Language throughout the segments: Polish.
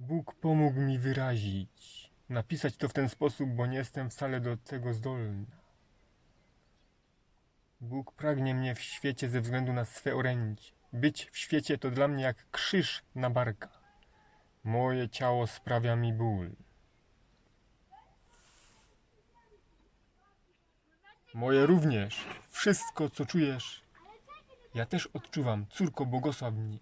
Bóg pomógł mi wyrazić, napisać to w ten sposób, bo nie jestem wcale do tego zdolna. Bóg pragnie mnie w świecie ze względu na swe orędzie. Być w świecie to dla mnie jak krzyż na barka. Moje ciało sprawia mi ból. Moje również. Wszystko, co czujesz, ja też odczuwam. Córko, błogosław mnie.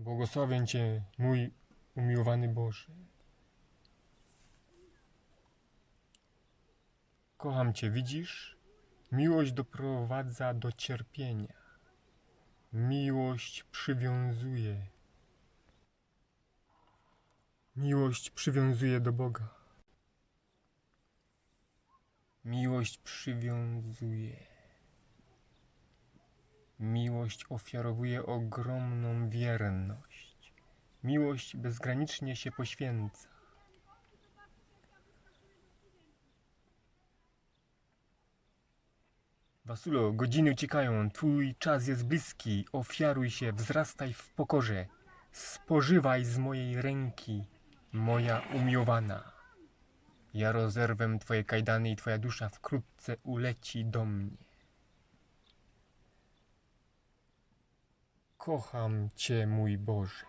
Błogosławię Cię, mój umiłowany Boże. Kocham Cię, widzisz? Miłość doprowadza do cierpienia. Miłość przywiązuje. Miłość przywiązuje do Boga. Miłość przywiązuje. Miłość ofiarowuje ogromną wierność. Miłość bezgranicznie się poświęca. Wasulo, godziny uciekają, twój czas jest bliski. Ofiaruj się, wzrastaj w pokorze. Spożywaj z mojej ręki, moja umiłowana. Ja rozerwę twoje kajdany i twoja dusza wkrótce uleci do mnie. Kocham Cię, mój Boże.